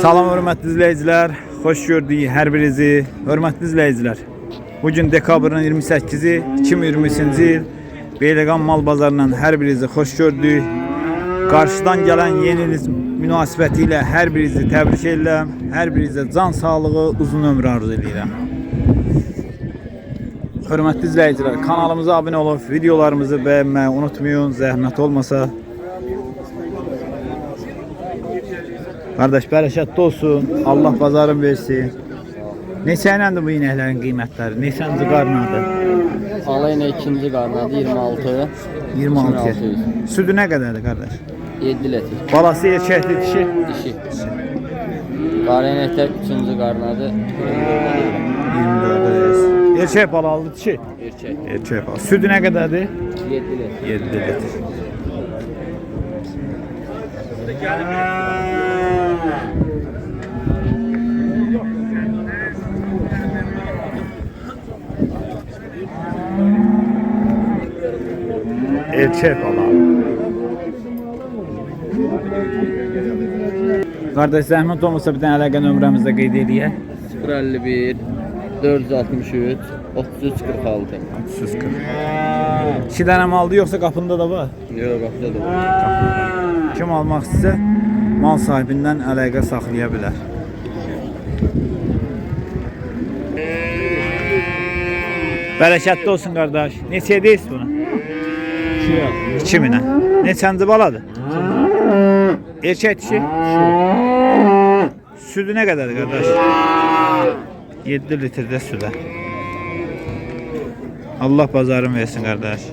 Salam hörmətli izləyicilər, xoş gördük hər birinizi. Hörmətli izləyicilər. Bu gün dekabrın 28-i 2023-cü il Beyləqan mal bazarından hər birinizi xoş gördük. Qarşıdan gələn yeni il münasibəti ilə hər birinizi təbrik edirəm. Hər birinizə can sağlığı, uzun ömür arzu edirəm. Hörmətli izləyicilər, kanalımıza abunə olub videolarımızı bəyənməyi unutmayın. Zəhmət olmasa Kardeş bərəkətli olsun. Allah bazarın versin. Neçə iləndir bu inəklərin qiymətləri? Neçənci qarnadır? Alayına ikinci qarnadı 26, 26. 2600. Südü nə qədərdir qardaş? 7 litr. Balası erkəkli dişi? Dişi. Qarenətlər üçüncü qarnadı 24. Erkək balalı dişi? erkək. Erkək balalı. Südü nə qədərdir? 7 litr. 7 litr. Erkek balalı. Qardaş zəhmət olmasa bir dənə əlaqə nömrəmizdə qeyd eləyək. 051 463 33 46. 340. 2 dənə maldı yoxsa qapında da var? Yox, qapıda da var. Kim almaq istəsə mal sahibindən əlaqə saxlaya bilər. Bərəkətli olsun qardaş. Neçə edirsiz bunu? 2000-ə. Neçənci baladır? Erkək dişi? Südü nə qədərdir qardaş? 7 litrdə südə. Allah bazarın versin qardaş.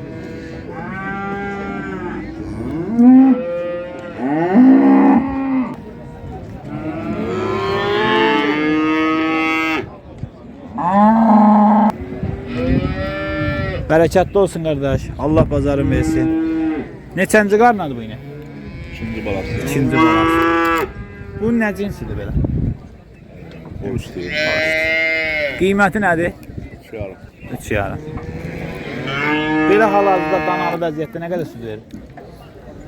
Bərəkətli olsun qardaş. Allah bazarın versin. Neçənci qarnadır bu yine? İkinci balası. İkinci balası. Bu nə cinsidir belə? O üstü. Qiyməti nədir? Üç yarım. 3 yarım. Belə hal-hazırda danalı vəziyyətdə nə qədər süd verir?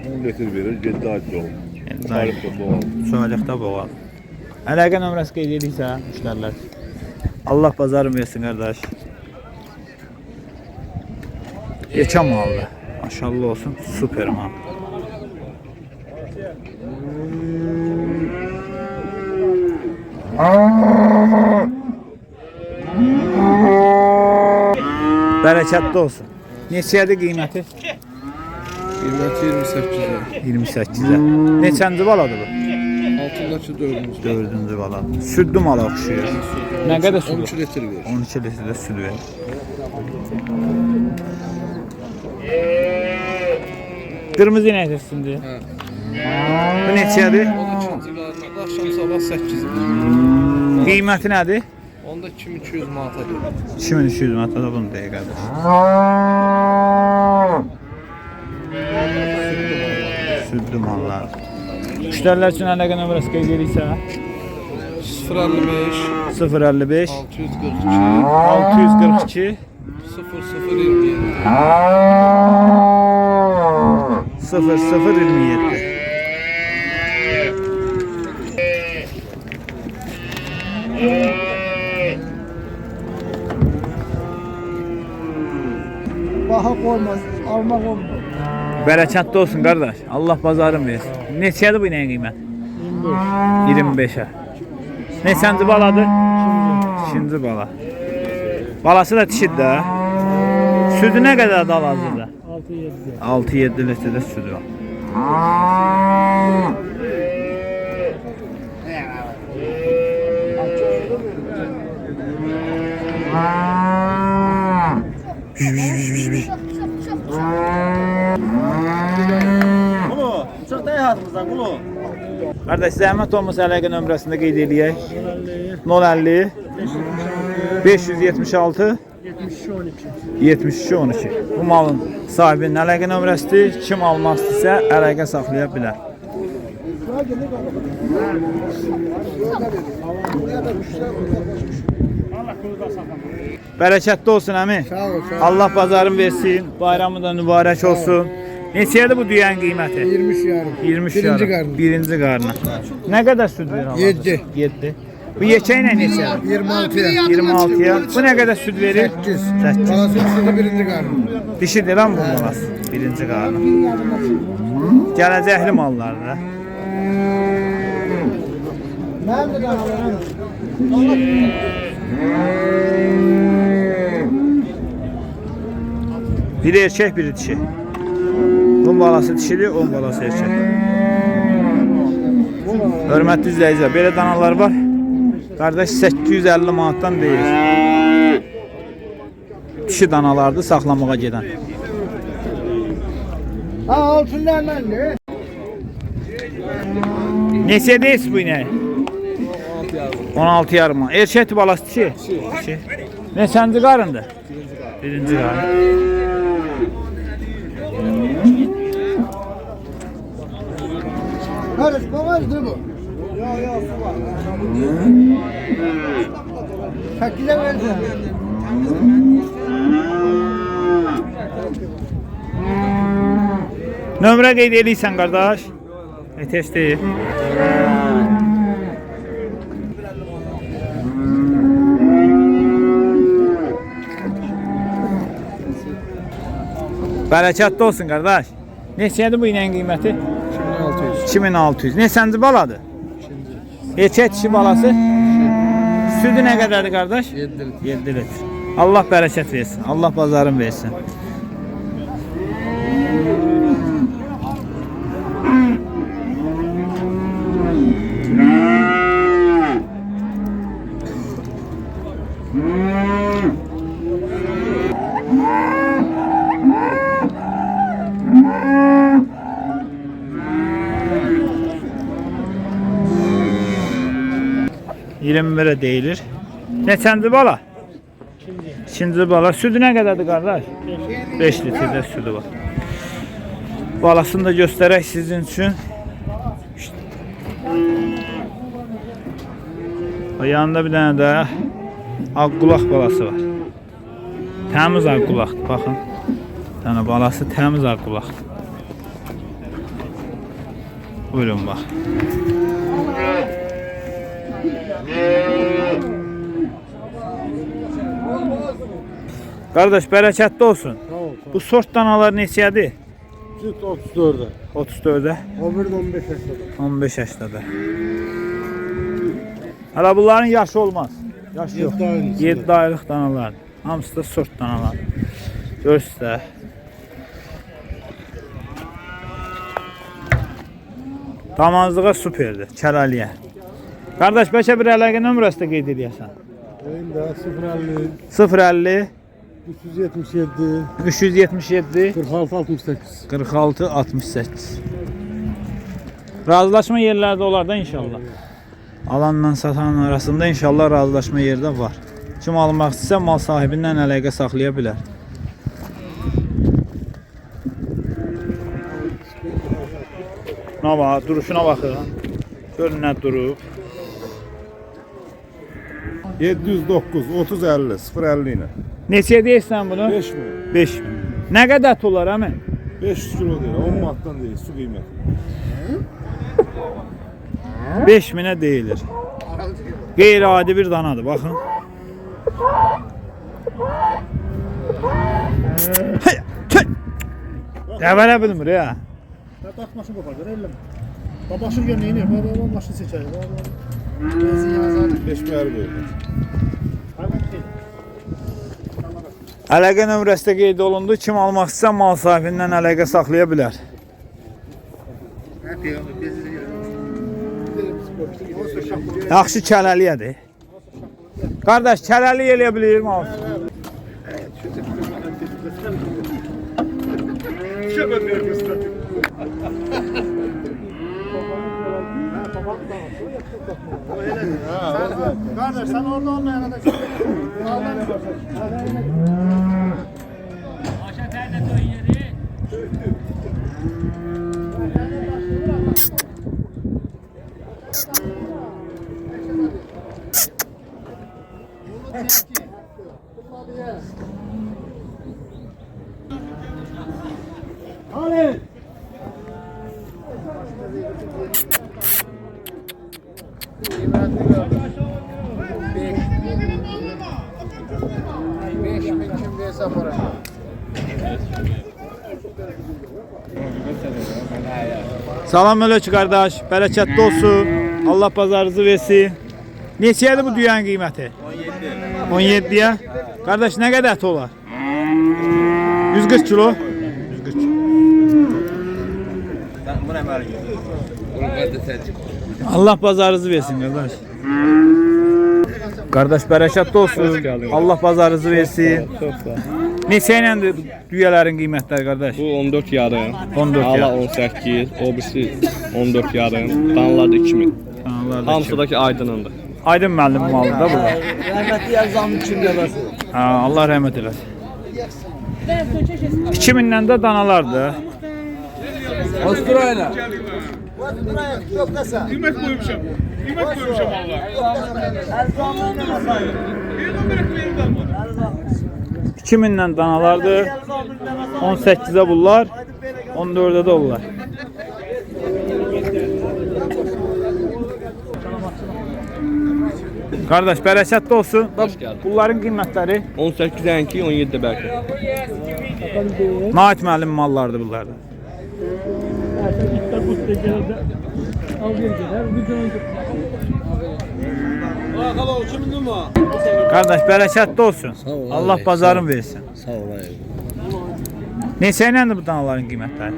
10 litre verir, 7 ay doğum. Tarifte doğum. Soyacaqda boğal. Əlaqə nömrəsi qeyd edirsə müştərilər. Allah bazarın versin qardaş. Yekə maldır. Maşallah olsun. Super mal. Bərəkətli olsun. Neçədir qiyməti? Qiyməti 28-ə. 28-ə. Neçənci baladır bu? Altındakı 4-cü. Dördüncü bala. Südlü mala oxşuyur. Nə qədər süd? 12 litr verir. 12 litrdə süd verir. Qırmızı inək üstündür. Hə. Bu neçədir? O da ikinci qarnada axşam sabah 8 verir. Qiyməti nədir? Onda 2200 manata verir. 2200 manata bunu deyir qardaş. Südlü mallar. Müştərilər üçün əlaqə nömrəsi qeyd edirsə 055 055 642 642 0027 0027 Baha koymaz, almak olmaz. Bərəkətli olsun qardaş. Allah bazarın versin. Neçədir bu inəyin qiyməti? 25. 25-ə. Neçənci baladır? İkinci bala. Balası da dişidir də. Südü nə qədər dal hazırda? 6-7 litrdə südü var. Qardaş zəhmət olmasa əlaqə nömrəsində qeyd eləyək. 050 576 72 12. Bu malın sahibinin əlaqə nömrəsidir. Kim almaq istəsə əlaqə saxlaya bilər. Bərəkətli olsun əmi. Allah bazarın versin. Bayramı da mübarək olsun. Neçədir bu düyənin qiyməti? 20 yarım. 20 Birinci yarım. qarnı. Birinci qarnı. Nə qədər süd verir Allah? Yeddi. 7. Bu yekə ilə neçədir? 26'ya. 26-ya. Bu nə qədər süd verir? 8. 8. Balası üstünde birinci qarnı. Dişidir lan bu balası. Birinci qarnı. Gələcəkli mallardır. Ben de Biri erkək, biri dişi. Bunun balası dişidir, onun balası erkək. Hörmətli izləyicilər, belə danalar var. Qardaş 850 manatdan deyir. Dişi danalardır saxlamağa gedən. Ha altından ben de. Neçədeyiz bu inək? 16 yarım. Erkəkdir balası dişi. Dişi. Neçənci qarındır? Birinci qarın. Karış babazdı bu. Sekize versin. Nömrə qeyd eləyirsən qardaş. Ehtiyat deyil. Bərəkətli olsun qardaş. Neçədir bu inəyin qiyməti? 2600. 2600. Neçənci baladır? Erkək dişi balası? Südü nə qədərdir qardaş? 7 litr. 7 litr. Allah bərəkət versin. Allah bazarın versin. Bire deyilir. Neçənci bala? İkinci bala. Südü nə qədərdir qardaş? 5 litrdə südü var. Balasını da göstərək sizin üçün. İşte. Yanında bir dənə də ağqulaq balası var. Təmiz ağqulaqdır, baxın. Dənə balası təmiz ağqulaqdır. Buyurun bax. Qardaş bərəkətli olsun. Sağ ol. Bu sort danalar neçədir? Süt 34'e. 34-ə, O bir de 15 yaşında. 15 yaşdadır. Hələ bunların yaşı olmaz. Yaş içində. 7 aylıq danalar. Hamısı da sort danalar. Göstər. Damazlığa superdir, kələliyə. Bir əlaqə nömrəsi də qeyd edəsən. Benim de 050 050 377 377 46 68. 46 68. Razılaşma yerlərdə olar da inşallah. Alanla satanın arasında inşallah razılaşma yerdə var. Kim almaq istəsə mal sahibindən əlaqə saxlaya bilər. Nə var? Duruşuna baxın. Gör nə durub. 709 30 50 050 ilə. Neçəyə deyirsən bunu? 5 mi? 5 min. Nə qədər ət olar əmi? 500 kilo deyil, 10 manatdan deyil, su qiyməti. 5 minə deyilir. Qeyri-adi bir danadır, baxın. Hey, tüh! Qəbərə bilmir ya. Bak maşın kopardı elle. Babaşın gömleğini baba baba maşın seçer. Benzin yazar. 5 məhər qoyulur. Əlaqə nömrəsi də qeyd olundu. Kim almaq istəsə mal sahibindən əlaqə saxlaya bilər. Yaxşı kələliyədir. Qardaş, kələli eləyə bilir mal. Kardeş sen orada olmayana da Hadi. Salam aleyküm kardeş. Bereketli olsun. Allah pazarınızı versin. Neçəyədir bu düyən qiyməti? 17. 17-yə. Qardaş nə qədər ət olar? 140 kilo. 140 kilo. Allah pazarınızı versin kardeş. Kardeş bereketli olsun. Allah pazarınızı versin. Neçə iləndir düyələrin qiymətləri qardaş? Bu 14 yarım. 14 Ala yarım. 18, o birisi 14 yarım. Danalar da 2000. Kanallarda Hamısı da aydınındır. Aydın müəllim malı da bu. Rəhmətli yazamın kim eləsin? Ha, Allah rəhmət eləsin. 2000-dən də danalardır. Avustralya. Kıymet koymuşum. Kıymet koymuşum valla. 2000-dən danalardır. 18-ə bunlar. 14-ə də onlar. Qardaş bərəkətli olsun. Gəldin. Bunların qiymətləri 18 ənki, 17 bəlkə. Nait müəllim mallardır bunlar da. Qardaş bərəkətli olsun. ol, Allah abi, bazarın versin. Sağ olayım. Neçə iləndir bu danaların qiymətləri?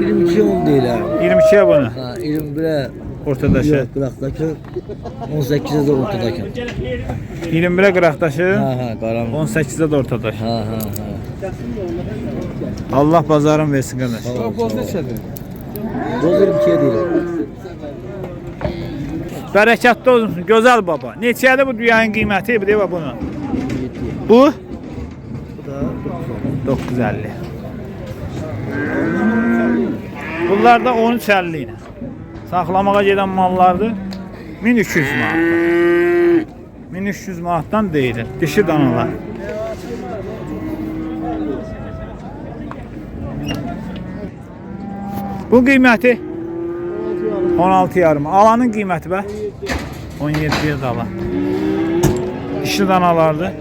22 10 deyil ha. 22-yə bunu Ha, 21'e ortadaşı. yok bıraktaki 18'e de ortadaki. 21-ə qıraqdaşı, Ha ha karam. 18-də də ortadaşı. Ha ha ha. Allah bazarın versin qardaş. Boz 22'ye değil. Bərəkətli olsun, gözəl baba. Neçədir bu düyənin qiyməti? Bir də bax bunu. Bu Bu da 950. Bunlar da 1350 ilə. Saxlamağa gedən mallardır. 1300 manat. 1300 manatdan deyilir. Dişi danalar. Bu qiyməti 16 yarım. Alanın qiyməti bə 17-yə dala. Dişi danalardır.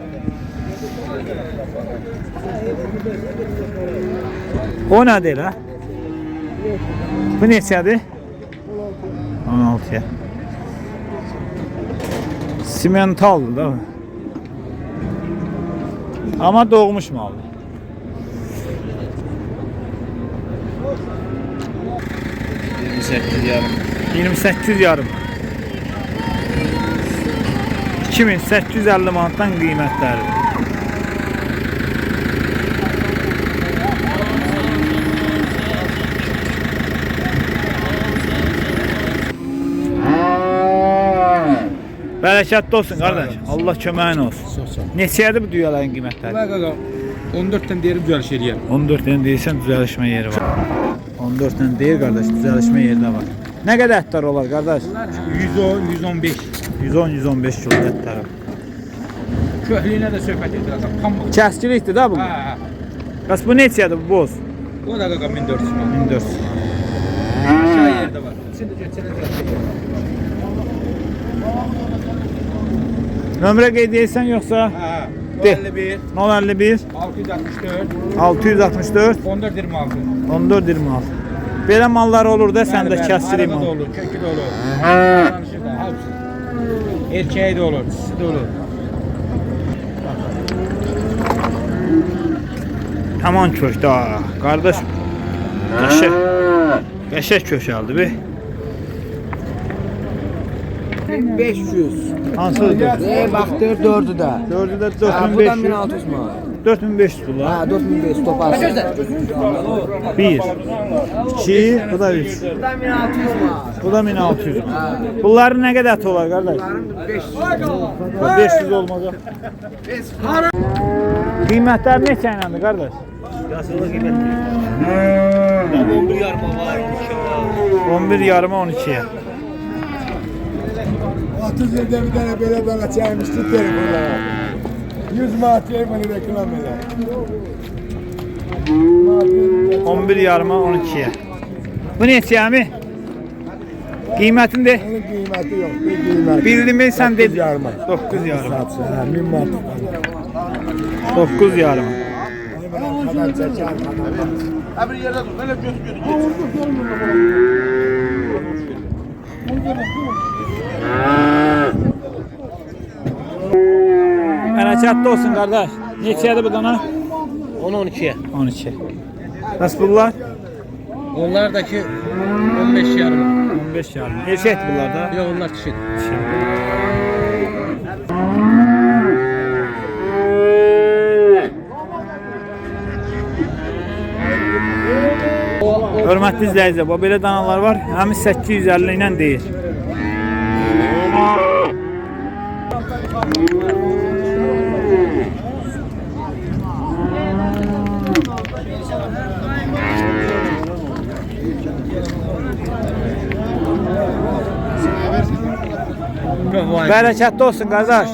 O nədir ha? Bu neçədir? 16-ya. Simentaldır da. bu. Amma doğmuş maldır. yarım. 28 yarım. 2850 manatdan qiymətləri. Bərəkətli olsun qardaş. Allah köməyin olsun. Neçədir bu düyələrin qiymətləri? Qaqa 14-dən deyirəm düzəliş eləyər. 14 dən deyirsən düzəlişmə yeri var. 14 dən deyir qardaş, düzəlişmə yeri də var. Nə qədər ətlər olar qardaş? 110, 115. 110-115 kilo ətlər. Köhlüyünə də söhbət edirəm. Pamuk. Kəskilikdir da bu. Ha, Bəs bu neçədir bu boz? o da qaqa 1400 manat. 1400. Aşağı yerdə var. Şimdi götürəcək. Nömrə qeyd edirsən yoxsa Ha, De. 51, 051 664, 664 14 26. 14 26. Belə mallar olur da kəsdirik Arada da mal. olur, kökü də olur. Danışır da, hamısı. Erkeği de olur, dişisi de olur. Aman köşdə ha. Qardaş. Qəşək. Qəşək köşəldi be. 500. Hansıdır? Ne bak 4 4'ü de. Dördü də Ha, bu da 4500. 1600 manat. 4500 pul ha. Ha 4500 toparsın. 1 2 bu da 3. Bu da 1600 manat. Bu da 1600. Bunların nə qədər əti olar qardaş? 500 olmaz. o. Qiymətlər neçə iləndir qardaş? Yazılı qiymətlər. 11 yarıma var, 11 yarıma 12-yə. 30 yılda bir tane böyle bana çaymıştı telefona. 100 manat telefonu reklam eder. 11 yarıma 12-yə. Bu neçəmi? Qiymətində Onun kıymeti yok. Bir kıymeti. bildin mi sən Dokuz dedin? yarıma. 9 yarım. Satsa. Ha, min manat. 9 yarım. Kadar çeker. Hərəkətli olsun qardaş. Neçədir bu dana? 10-12'ye. 12. Bəs bunlar? Onlar da ki 15 yarım. 15 yarım. Erkəkdir bunlar da. Yok onlar kişi. Hörmətli izləyicilər, bu belə danalar var. Həmin 850 ilə deyir. Bərəkətli olsun qardaş.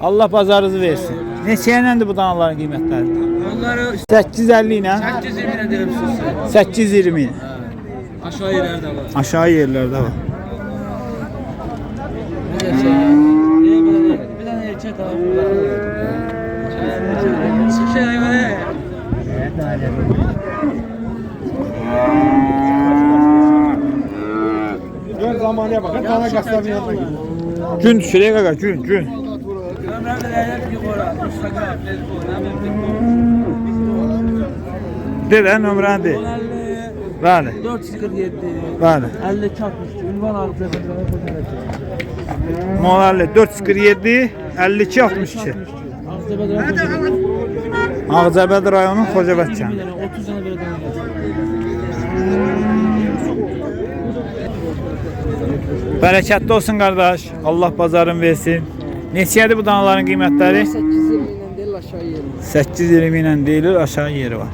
Allah bazarınızı versin. Neçəyə iləndir bu danaların qiymətləri? Onları 850 ilə 820 lira derim size. 820 ilə. Aşağı yerlerde var. Aşağı yerlərdə var. Bir de şey. Böyle değil? Bir tane erkek daha burada. Şey hayvanı. Gör zamanıya bakın. Tane gazetenin yanına gidiyor. Gün düşürək qaqa, gün, gün. Ömrümde de hep yukarı. Instagram, Facebook, ne De də nömrəni de. Bəli, 447 bəli. 50 çarpmış. Ünvan altı. Molalli 447 52 62. Ağcabəd rayonu Xocabəd kəndi. 30 tane böyle tane. Bərəkətli olsun qardaş. Allah bazarın versin. Neçədir bu danaların qiymətləri? 820 ilə deyil aşağı yeri. 820 ilə deyilir, aşağı yeri var.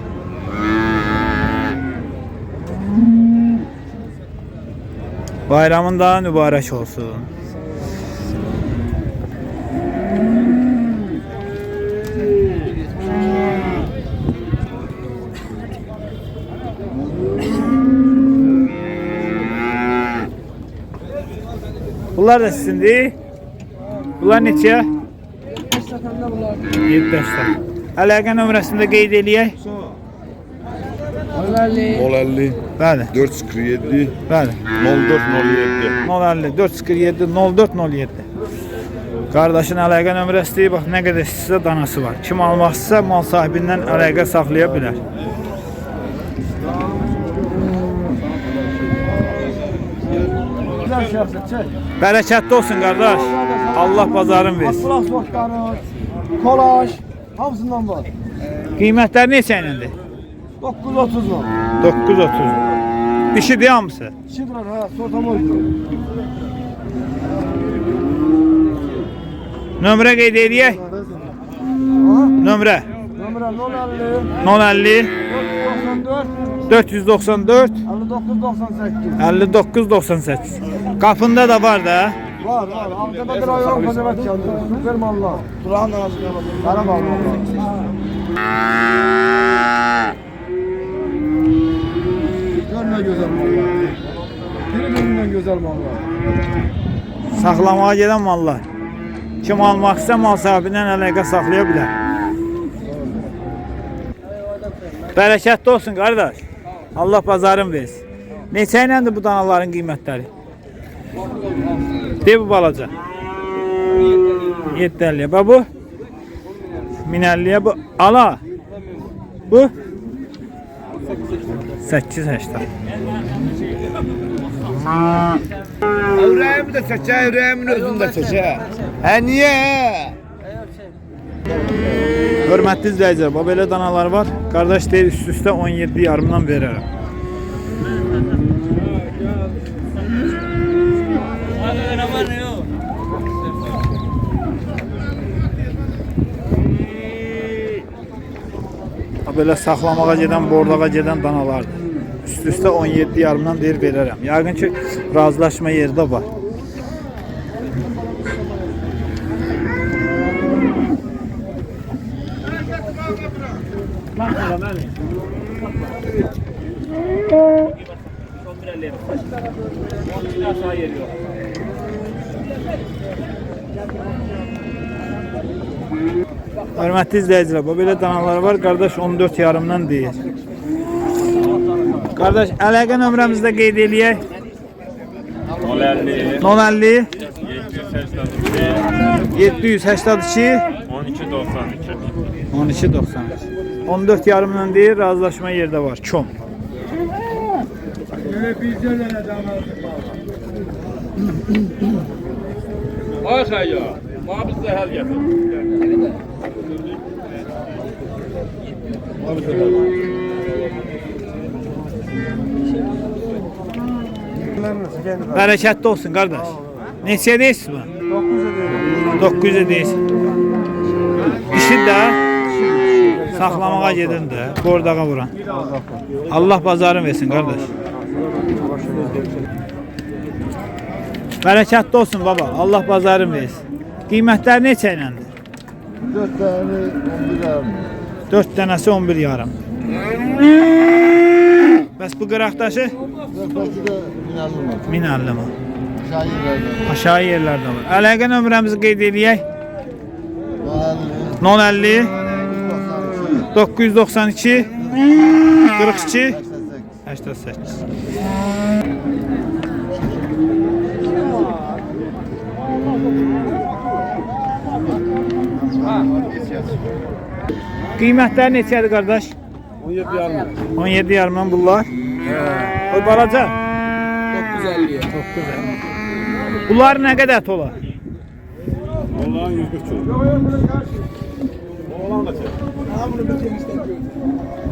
Bayramın da mübarək olsun. Bunlar da sizindir. Bunlar neçə? 7 yaşlar. Əlaqə nömrəsində qeyd eləyək. Mol 50, Bəli, 447, bəli. 0407. 050 447 0407. Qardaşın əlaqə nömrəsidir. Bax nə qədər sizə danası var. Kim almaq istəsə mal sahibindən əlaqə saxlaya bilər. Bərəkətli olsun qardaş. Allah bazarın versin. Kulak soktanı, kolaj, hamısından var. Qiymətlər neçə iləndir? 930 var. 930. Dişidir hamısı. Şidrar ha, sortamoy. Nömrə qeyd eləyək. Nömrə Numara 050 050 494 494 5998. 59 98. Qapında da var da. Var var. Avcada rayon Kocaman çaldı. Süper mallar. Durağın arasında. Kara mallar. Görme güzel mallar. Birbirinden güzel mallar. Saxlamağa gedən mallar. Kim almaq istə mal sahibindən əlaqə saxlaya bilər. Bərəkətli olsun qardaş. Allah bazarın versin. Neçə iləndir bu danaların qiymətləri? De bu balaca. 750. Bax bu 1050'ye bu. Ala. Bu 880. Yüreğimi de seçer, yüreğimin özünü de seçer. Ha niye? Hörmətli izləyicilər, bax belə danalar var. Qardaş deyir üst-üstə 17 yarımdan verərəm. Belə saxlamağa gedən, bordağa gedən danalardır. Üst-üstə 17 yarımdan deyir verərəm. Yəqin ki, razılaşma yeri də var. Hörmətli izləyicilər, bu belə danalar var. Qardaş 14 yarımdan deyir. Qardaş, əlaqə nömrəmizi də qeyd eləyək. 050 050 782 782 1292 12 90. 14 yarımdan deyir, razılaşma yerdə var. Çom. Ay xəyya. Bana biz zəhər gətir. Bərəkətli olsun qardaş. Neçəyə deyirsiniz bu? 900 deyirsin. İşin də saxlamağa gedin də, bordağa vuran. Allah bazarın versin qardaş. Bərəkətli olsun baba. Allah bazarın versin. Qiymətlər neçə iləndir? 4 tane 11 yarım. 4 dənəsi 11 yarım. Bəs bu qıraqdaşı Nefesi de inanılmaz. 1050 mi? Şairlerden. Aşağı yerlərdə var. Əlaqə nömrəmizi qeyd. Mahalli. 050 92. 992 42 88. 88. Qiymətlər neçədir qardaş? 17 yarım. 17 yarımdan bunlar. O balaca. 950'ye. Bunlar nə qədər tola? Allah'ın 140 çocuk. Oğlan da I'm going to pretend he's still breathing.